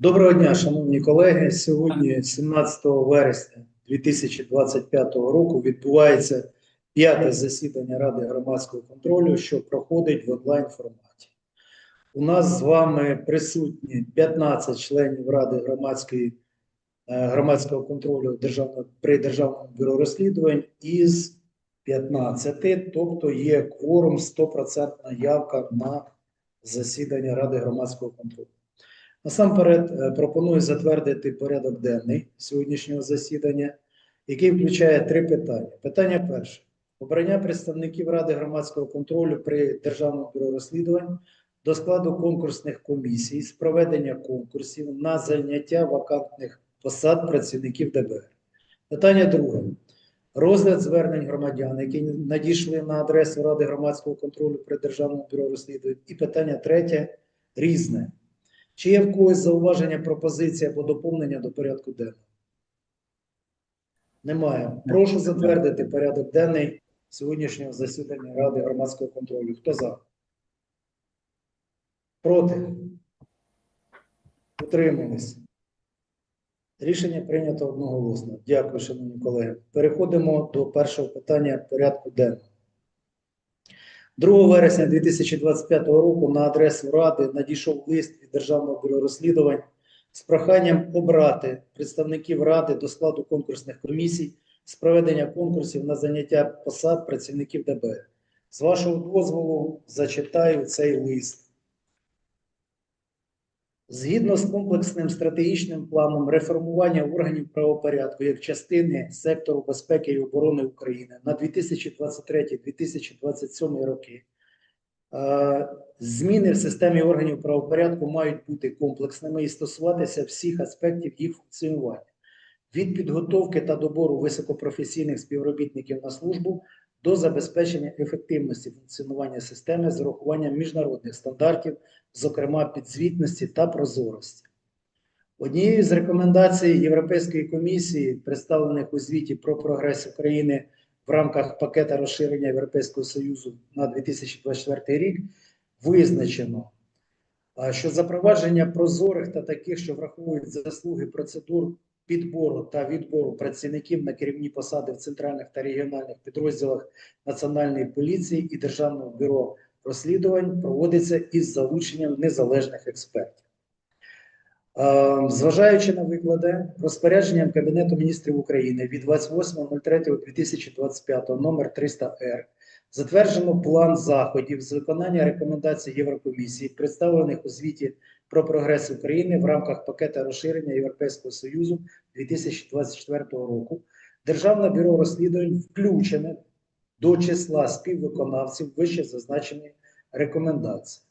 Доброго дня, шановні колеги. Сьогодні, 17 вересня 2025 року, відбувається п'яте засідання Ради громадського контролю, що проходить в онлайн форматі. У нас з вами присутні 15 членів Ради громадської, е, громадського контролю державного, при Державному бюро розслідувань із 15, тобто є кворум 100% явка на засідання Ради громадського контролю. Насамперед е, пропоную затвердити порядок денний сьогоднішнього засідання, який включає три питання. Питання перше: обрання представників Ради громадського контролю при Державному бюро розслідувань до складу конкурсних комісій з проведення конкурсів на зайняття вакантних посад працівників ДБР. Питання друге. Розгляд звернень громадян, які надійшли на адресу Ради громадського контролю при Державному бюро розслідувань. І питання третє різне. Чи є в когось зауваження, пропозиції або доповнення до порядку денного? Немає. Прошу затвердити порядок денний сьогоднішнього засідання Ради громадського контролю. Хто за? Проти? Утримались? Рішення прийнято одноголосно. Дякую, шановні колеги. Переходимо до першого питання порядку денного. 2 вересня 2025 року на адресу Ради надійшов лист від Державного бюро розслідувань з проханням обрати представників Ради до складу конкурсних комісій з проведення конкурсів на заняття посад працівників ДБ. З вашого дозволу зачитаю цей лист. Згідно з комплексним стратегічним планом реформування органів правопорядку як частини сектору безпеки і оборони України на 2023-2027 роки, е, зміни в системі органів правопорядку мають бути комплексними і стосуватися всіх аспектів їх функціонування. Від підготовки та добору високопрофесійних співробітників на службу до забезпечення ефективності функціонування системи з урахуванням міжнародних стандартів, зокрема підзвітності та прозорості. Однією з рекомендацій Європейської комісії, представлених у звіті про прогрес України в рамках пакета розширення Європейського Союзу на 2024 рік, визначено, що запровадження прозорих та таких, що враховують заслуги процедур підбору та відбору працівників на керівні посади в центральних та регіональних підрозділах Національної поліції і Державного бюро розслідувань проводиться із залученням незалежних експертів. Е, Зважаючи на виклади, розпорядженням Кабінету міністрів України від 28.03.2025 номер 300 р затверджено план заходів з виконання рекомендацій Єврокомісії, представлених у звіті про прогрес України в рамках пакета розширення Європейського Союзу 2024 року. Державне бюро розслідувань включене до числа співвиконавців вище зазначені рекомендації.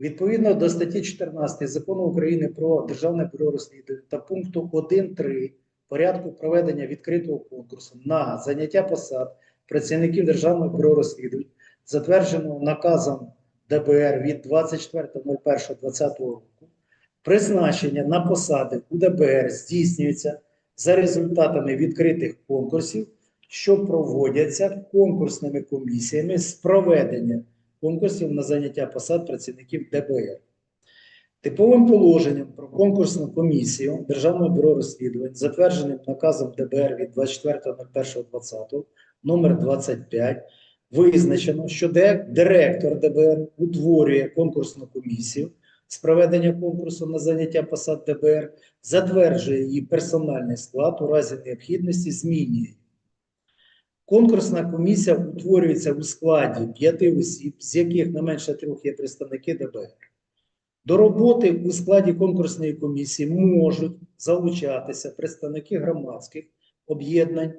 Відповідно до статті 14 Закону України про Державне бюро розслідувань та пункту 1.3 порядку проведення відкритого конкурсу на заняття посад працівників Державного бюро розслідувань, затвердженого наказом ДБР від 24.01.2020 року, призначення на посади у ДБР здійснюється за результатами відкритих конкурсів, що проводяться конкурсними комісіями з проведення конкурсів на заняття посад працівників ДБР. Типовим положенням про конкурсну комісію Державного бюро розслідувань, затвердженим наказом ДБР від 24.01.2020 номер 25, визначено, що директор ДБР утворює конкурсну комісію з проведення конкурсу на заняття посад ДБР, затверджує її персональний склад у разі необхідності змінює. Конкурсна комісія утворюється у складі п'яти осіб, з яких не менше трьох є представники ДБР. До роботи у складі конкурсної комісії можуть залучатися представники громадських об'єднань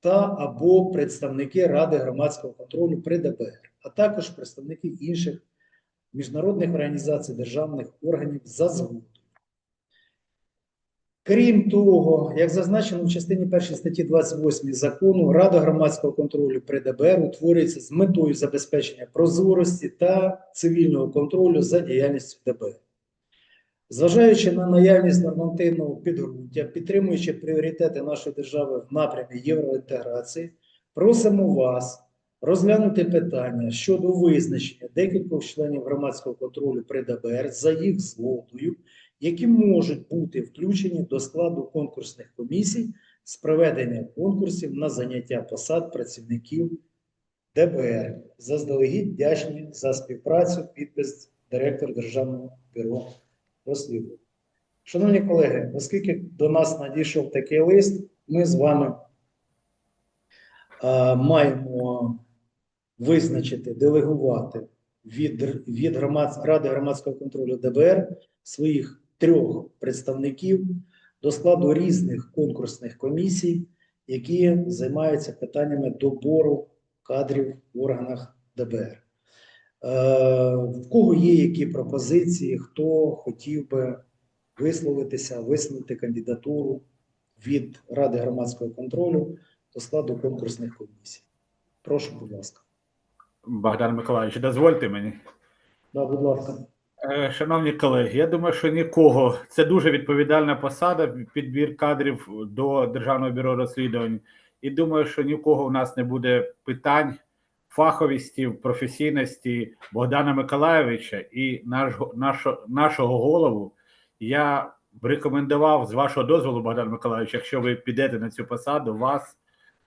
та або представники Ради громадського контролю при ДБР, а також представники інших міжнародних організацій державних органів за згодою. Крім того, як зазначено в частині 1 статті 28 закону, Рада громадського контролю при ДБР утворюється з метою забезпечення прозорості та цивільного контролю за діяльністю ДБР. Зважаючи на наявність нормативного підґрунтя, підтримуючи пріоритети нашої держави в напрямі євроінтеграції, просимо вас розглянути питання щодо визначення декількох членів громадського контролю при ДБР за їх згодою які можуть бути включені до складу конкурсних комісій з проведення конкурсів на заняття посад працівників ДБР. Заздалегідь вдячні за співпрацю. Підпис директор Державного бюро розслідувань. Шановні колеги, оскільки до нас надійшов такий лист, ми з вами е, маємо визначити, делегувати від, від громад, Ради громадського контролю ДБР своїх трьох представників до складу різних конкурсних комісій, які займаються питаннями добору кадрів в органах ДБР. Е, в кого є які пропозиції, хто хотів би висловитися, висунути кандидатуру від Ради громадського контролю до складу конкурсних комісій? Прошу, будь ласка. Богдан Миколаївич, дозвольте мені. Да, будь ласка. Е, Шановні колеги, я думаю, що нікого це дуже відповідальна посада підбір кадрів до Державного бюро розслідувань. І думаю, що нікого у нас не буде питань фаховісті, професійності Богдана Миколаєвича і наш, нашого, нашого голову. Я б рекомендував з вашого дозволу, Богдан Миколаївич, якщо ви підете на цю посаду, вас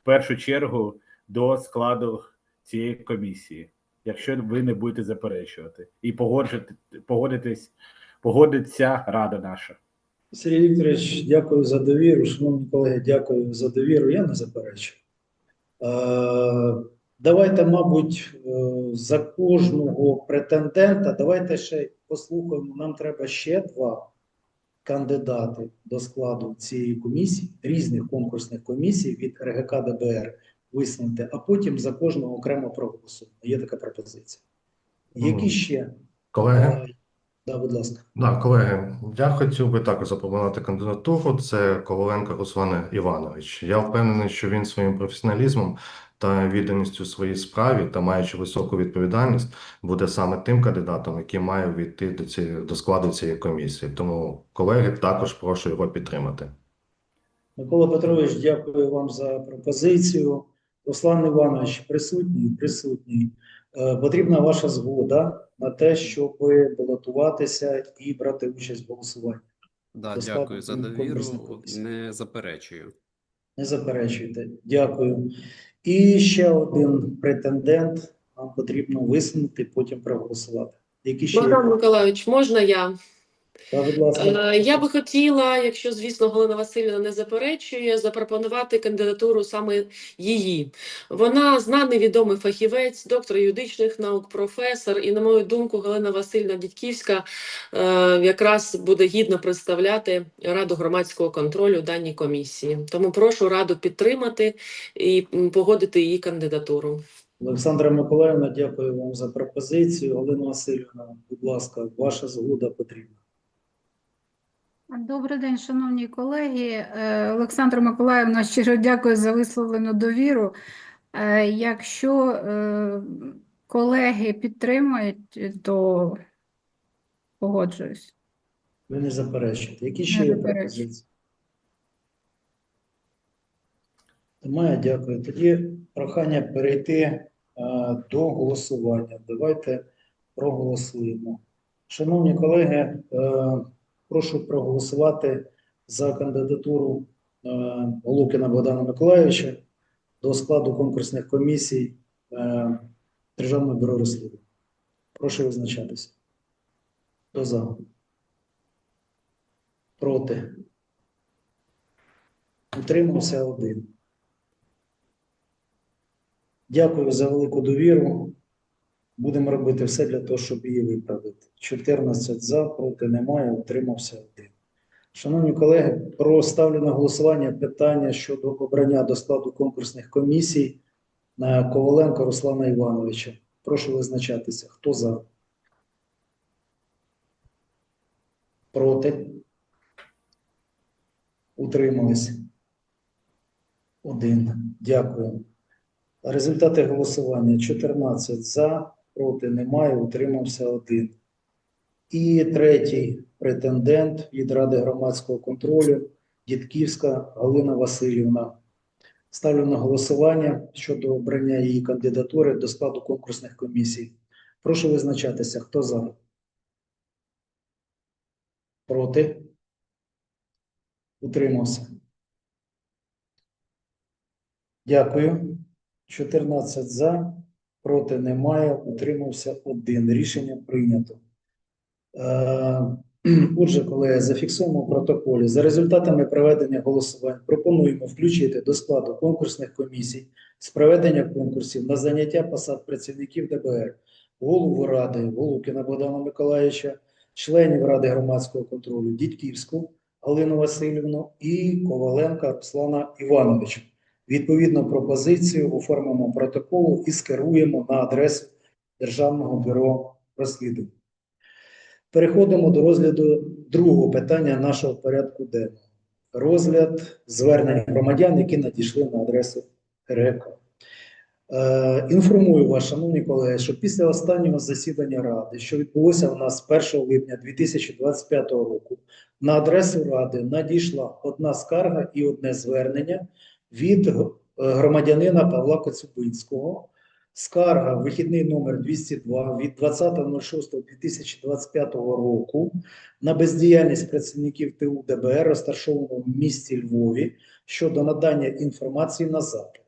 в першу чергу до складу цієї комісії, якщо ви не будете заперечувати і погоджити, погодитись, погодиться рада наша. Сергій Вікторович, дякую за довіру. Шановні колеги, дякую за довіру. Я не заперечую. Давайте, мабуть, е, за кожного претендента, давайте ще послухаємо. Нам треба ще два кандидати до складу цієї комісії, різних конкурсних комісій від РГК ДБР висунути, а потім за кожного окремо проголосуємо. Є така пропозиція. Які ще? Колеги, Е, Да, будь ласка. да, колеги, я хотів би також запропонувати кандидатуру. Це Коваленко Руслан Іванович. Я впевнений, що він своїм професіоналізмом та відданістю своїй справі та маючи високу відповідальність, буде саме тим кандидатом, який має війти до цієї до складу цієї комісії. Тому, колеги, також прошу його підтримати. Микола Петрович, дякую вам за пропозицію. Руслан Іванович, присутній, присутній. Е, Потрібна ваша згода на те, щоб балотуватися і брати участь в голосуванні. Да, дякую за довіру. Не заперечую. Не заперечуйте. Дякую. І ще один претендент нам потрібно висунути, потім проголосувати. Які ще? Богдан Миколаївич, можна я? Е, Я би хотіла, якщо звісно Галина Васильівна не заперечує, запропонувати кандидатуру саме її. Вона знаний відомий фахівець, доктор юридичних наук, професор. І, на мою думку, Галина Васильівна Дідьківська е, якраз буде гідно представляти раду громадського контролю даній комісії. Тому прошу раду підтримати і погодити її кандидатуру. Олександра Миколаївна, дякую вам за пропозицію. Галина Васильівна, будь ласка, ваша згода потрібна. Добрий день, шановні колеги. Е, Олександра Миколаївна, щиро дякую за висловлену довіру. Е, Якщо е, колеги підтримують, то погоджуюсь. Ви не заперечуєте. Які ще є пропозиції? Немає, дякую. Тоді прохання перейти до голосування. Давайте проголосуємо. Шановні колеги, прошу проголосувати за кандидатуру е, Голукіна Богдана Миколайовича до складу конкурсних комісій е, Державного бюро розслідувань. Прошу визначатися. Хто за? Проти. Утримався один. Дякую за велику довіру. Будемо робити все для того, щоб її виправити. 14 за, проти немає, утримався один. Шановні колеги, про ставлю на голосування питання щодо обрання до складу конкурсних комісій на Коваленка Руслана Івановича. Прошу визначатися. Хто за? Проти? Утримались? Один. Дякую. Результати голосування 14 за, проти немає, утримався один. І третій претендент від Ради громадського контролю Дідківська Галина Васильівна. Ставлю на голосування щодо обрання її кандидатури до складу конкурсних комісій. Прошу визначатися, хто за. Проти? Утримався. Дякую. 14 за, проти немає, утримався один. Рішення прийнято. Е, Отже, колеги, зафіксуємо в протоколі. За результатами проведення голосувань пропонуємо включити до складу конкурсних комісій з проведення конкурсів на заняття посад працівників ДБР, голову ради Голубкіна Богдана Миколаївича, членів Ради громадського контролю Дідьківську Галину Васильівну і Коваленка Руслана Івановича. Відповідну пропозицію оформимо протоколу і скеруємо на адресу Державного бюро розслідувань. Переходимо до розгляду другого питання нашого порядку денного. Розгляд звернень громадян, які надійшли на адресу РЕК. Е, інформую вас, шановні колеги, що після останнього засідання Ради, що відбулося у нас 1 липня 2025 року, на адресу Ради надійшла одна скарга і одне звернення від е, громадянина Павла Коцюбинського. Скарга, вихідний номер 202 від 20.06.2025 року на бездіяльність працівників ТУ ДБР, розташованого в місті Львові, щодо надання інформації на запит,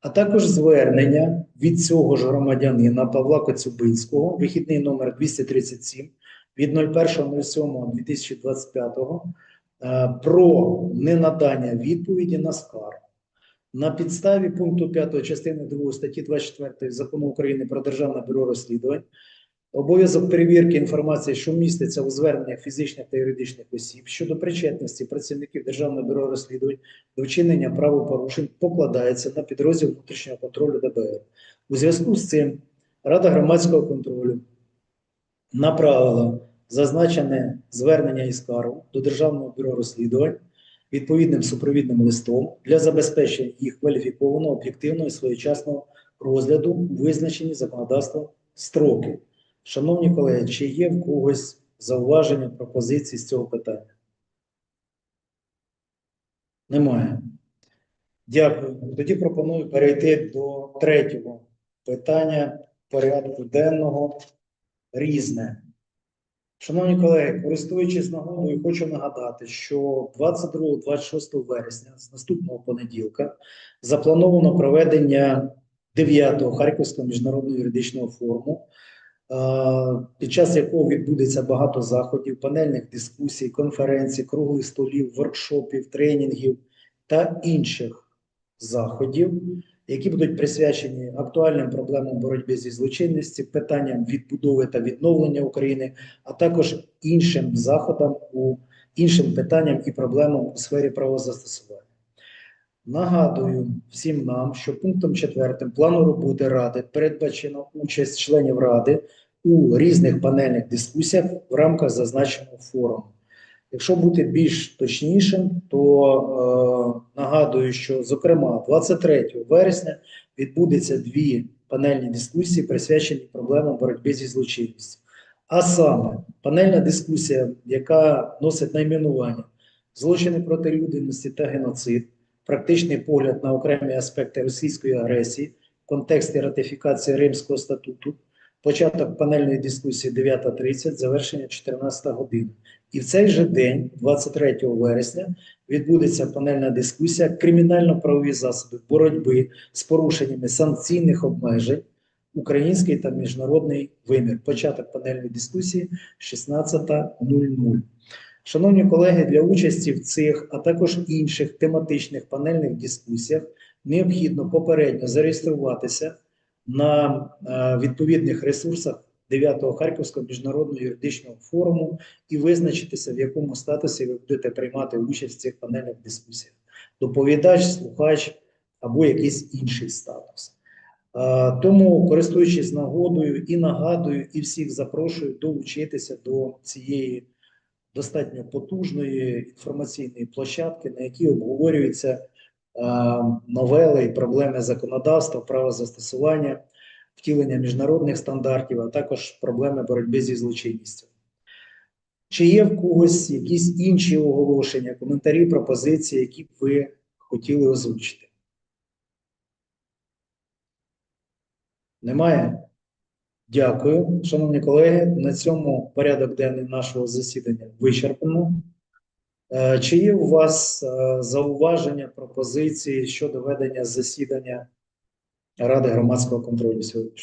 а також звернення від цього ж громадянина Павла Коцюбинського, вихідний номер 237 від 01.07.2025 е, про ненадання відповіді на скаргу. На підставі пункту 5 частини 2 статті 24 Закону України про Державне бюро розслідувань обов'язок перевірки інформації, що міститься у зверненнях фізичних та юридичних осіб щодо причетності працівників Державного бюро розслідувань до вчинення правопорушень покладається на підрозділ внутрішнього контролю ДБР. У зв'язку з цим Рада громадського контролю направила зазначене звернення і скаргу до Державного бюро розслідувань відповідним супровідним листом для забезпечення їх кваліфікованого, об'єктивного і своєчасного розгляду визначені законодавством строки. Шановні колеги, чи є в когось зауваження, пропозиції з цього питання? Немає. Дякую. Тоді пропоную перейти до третього питання порядку денного різне. Шановні колеги, користуючись нагодою, хочу нагадати, що 22-26 вересня з наступного понеділка заплановано проведення 9-го Харківського міжнародного юридичного форуму, е, під час якого відбудеться багато заходів, панельних дискусій, конференцій, круглих столів, воркшопів, тренінгів та інших заходів, які будуть присвячені актуальним проблемам боротьби зі злочинністю, питанням відбудови та відновлення України, а також іншим заходам у іншим питанням і проблемам у сфері правозастосування. Нагадую всім нам, що пунктом 4 плану роботи Ради передбачено участь членів Ради у різних панельних дискусіях в рамках зазначеного форуму. Якщо бути більш точнішим, то е, нагадую, що зокрема 23 вересня відбудеться дві панельні дискусії, присвячені проблемам боротьби зі злочинністю. А саме панельна дискусія, яка носить найменування злочини проти людяності та геноцид, практичний погляд на окремі аспекти російської агресії в контексті ратифікації Римського статуту, початок панельної дискусії 9.30, завершення 14 година. І в цей же день, 23 вересня, відбудеться панельна дискусія кримінально-правові засоби боротьби з порушеннями санкційних обмежень, український та міжнародний вимір. Початок панельної дискусії 16.00. Шановні колеги, для участі в цих, а також інших тематичних панельних дискусіях необхідно попередньо зареєструватися на е, відповідних ресурсах 9-го Харківського міжнародного юридичного форуму і визначитися, в якому статусі ви будете приймати участь в цих панельних дискусіях. Доповідач, слухач або якийсь інший статус. Е, Тому, користуючись нагодою і нагадую, і всіх запрошую долучитися до цієї достатньо потужної інформаційної площадки, на якій обговорюються е, новели і проблеми законодавства, правозастосування, втілення міжнародних стандартів, а також проблеми боротьби зі злочинністю. Чи є в когось якісь інші оголошення, коментарі, пропозиції, які б ви хотіли озвучити? Немає? Дякую, шановні колеги. На цьому порядок денний нашого засідання вичерпано. Е, Чи є у вас е, зауваження, пропозиції щодо ведення засідання Ради громадського контролю сьогодні?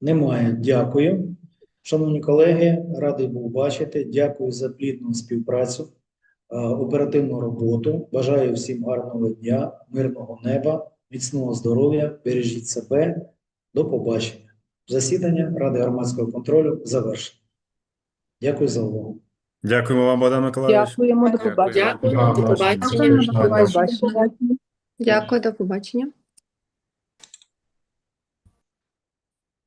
Немає. Дякую. Шановні колеги, радий був бачити. Дякую за плідну співпрацю, е, оперативну роботу. Бажаю всім гарного дня, мирного неба, міцного здоров'я. Бережіть себе. До побачення. Засідання Ради громадського контролю завершено. Дякую за увагу. Дякуємо вам, Богдан Миколаївич. Дякуємо, до побачення. Дякую, до побачення. Дякую. До побачення. Дякую, до побачення.